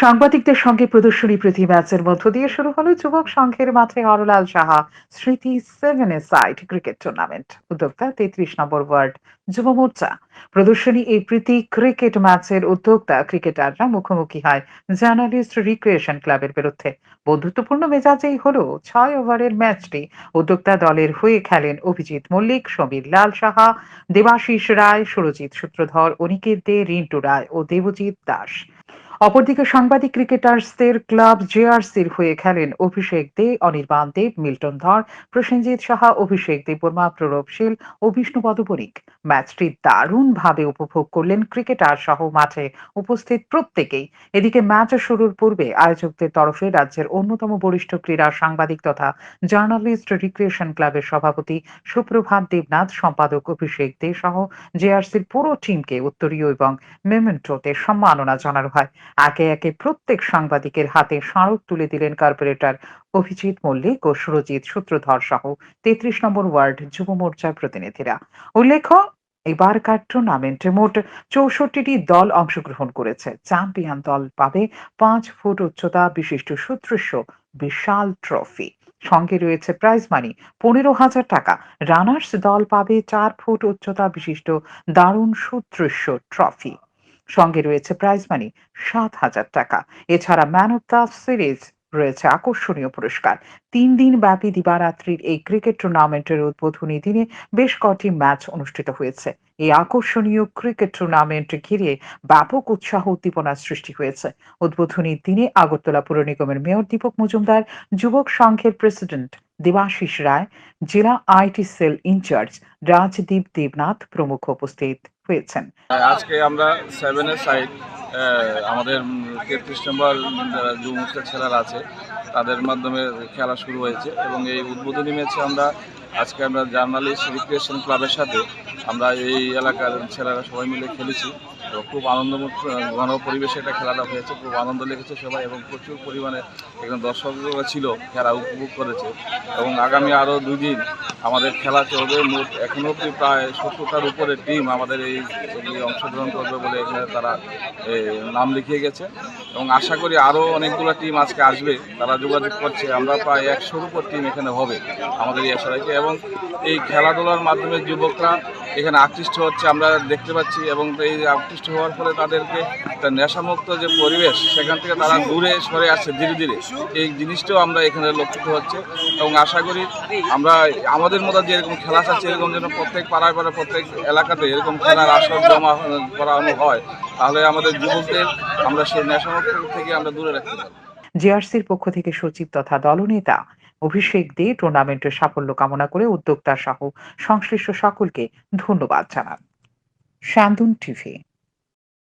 সাংবাদিকদের সঙ্গে প্রদর্শনী প্রীতি ম্যাচের মধ্য দিয়ে শুরু হলো যুবক সংঘের মাঠে হরলাল সাহা, স্মৃতি seven a side cricket tournament উদ্যোক্তা তেত্রিশ নম্বর ওয়ার্ড, যুব মোর্চা। প্রদর্শনী এই প্রীতি ক্রিকেট ম্যাচের উদ্যোক্তা ক্রিকেটাররা মুখোমুখি হয় জার্নালিস্ট রিক্রিয়েশন ক্লাবের বিরুদ্ধে। বন্ধুত্বপূর্ণ মেজাজেই হলো ছয় ওভারের ম্যাচটি উদ্যোক্তা দলের হয়ে খেলেন অভিজিৎ মল্লিক, সমীর লাল সাহা, দেবাশিস রায়, সুরজিৎ সূত্রধর, অনিকেত দে, রিন্টু রায় ও দেবজিৎ দাস। অপরদিকে সাংবাদিক ক্রিকেটার্সদের ক্লাব জেআরসির হয়ে খেলেন অভিষেক দে, অনির্বাণ দেব, মিল্টন ধর, প্রসেনজিৎ সাহা, অভিষেক দেববর্মা প্রণব শীল ও বিষ্ণুপদ পরিক ম্যাচটি দারুণভাবে উপভোগ করলেন ক্রিকেটার সহ মাঠে উপস্থিত প্রত্যেকেই। এদিকে ম্যাচ শুরুর পূর্বে আয়োজকদের তরফে রাজ্যের অন্যতম বরিষ্ঠ ক্রীড়া সাংবাদিক তথা জার্নালিস্ট রিক্রিয়েশন ক্লাবের সভাপতি সুপ্রভাত দেবনাথ, সম্পাদক অভিষেক দে সহ জেআরসির পুরো টিমকে উত্তরীয় এবং মেমেন্টোতে সম্মাননা জানানো হয়। একে একে প্রত্যেক সাংবাদিকের হাতে স্মারক তুলে দিলেন কর্পোরেটর অভিজিৎ মল্লিক ও সুরজিৎ সূত্রধর সহ তেত্রিশ নম্বর ওয়ার্ড যুব মোর্চার প্রতিনিধিরা। উল্লেখ্য, এবারকার টুর্নামেন্টে মোট চৌষট্টিটি দল অংশগ্রহণ করেছে। চ্যাম্পিয়ন দল পাবে পাঁচ ফুট উচ্চতা বিশিষ্ট সুদৃশ্য বিশাল ট্রফি। সঙ্গে রয়েছে প্রাইজ মানি পনেরো হাজার টাকা। রানার্স দল পাবে চার ফুট উচ্চতা বিশিষ্ট দারুণ সুদৃশ্য ট্রফি। সঙ্গে রয়েছে প্রাইজ মানি সাত হাজার টাকা। এছাড়া ম্যান অফ দ্য সিরিজ রয়েছে আকর্ষণীয় পুরস্কার। তিন দিন ব্যাপী দিবারাত্রির এই ক্রিকেট টুর্নামেন্টের উদ্বোধনী দিনে বেশ কটি ম্যাচ অনুষ্ঠিত হয়েছে। এই আকর্ষণীয় ক্রিকেট টুর্নামেন্ট ঘিরে ব্যাপক উৎসাহ উদ্দীপনার সৃষ্টি হয়েছে। উদ্বোধনী দিনে আগরতলা পুর নিগমের মেয়র দীপক মজুমদার, যুবক সংঘের প্রেসিডেন্ট দেবাশিস রায়, জেলা IT cell in charge Rajdeep Debnath প্রমুখ উপস্থিত হয়েছেন। আজকে আমরা সেভেনের সাইড আমাদের তেত্রিশ নম্বর যুব মুখের ছেলেরা আছে, তাদের মাধ্যমে খেলা শুরু হয়েছে এবং এই উদ্বোধনী ম্যাচে আমরা, আজকে আমরা জার্নালিস্ট রিক্রিয়েশন ক্লাবের সাথে আমরা এই এলাকার ছেলেরা সবাই মিলে খেলেছি। এবং খুব আনন্দময় ঘন পরিবেশে একটা খেলাটা হয়েছে, খুব আনন্দ লেগেছে সবাই এবং প্রচুর পরিমাণে এখানে দর্শকরা ছিল, খেলা উপভোগ করেছে এবং আগামী আরও দুই দিন আমাদের খেলা চলবে মোট এখনও অব্দি প্রায় সত্তরটার উপরে টিম আমাদের এই অংশগ্রহণ করবে বলে এখানে তারা নাম লিখিয়ে গেছে। এবং আশা করি আরও অনেকগুলো টিম আজকে আসবে, তারা যোগাযোগ করছে। আমরা প্রায় একশোর উপর টিম এখানে হবে আমাদের এই আশারাইকে এবং এই খেলাধুলার মাধ্যমে যুবকরা এখানে আকৃষ্ট হচ্ছে, আমরা দেখতে পাচ্ছি। এবং এই আকৃষ্ট হওয়ার ফলে তাদেরকে একটা নেশামুক্ত যে পরিবেশ, সেখান থেকে তারা দূরে সরে আসছে ধীরে ধীরে। এই জিনিসটাও আমরা এখানে লক্ষিত হচ্ছে এবং আশা করি আমরা, আমাদের মতো যে এরকম খেলা চাচ্ছি এরকম যেন প্রত্যেক পাড়ায় পাড়ায় প্রত্যেক এলাকাতে এরকম খেলার আসর জমা করানো হয়, তাহলে আমাদের যুবকদের আমরা সেই নেশামুক্ত থেকে আমরা দূরে রাখতে পারি জেআরসির পক্ষ থেকে সচিব তথা দলনেতা অভিষেক দে টুর্নামেন্টের সাফল্য কামনা করে উদ্যোক্তা সহ সংশ্লিষ্ট সকলকে ধন্যবাদ জানান। শান্তন টিভি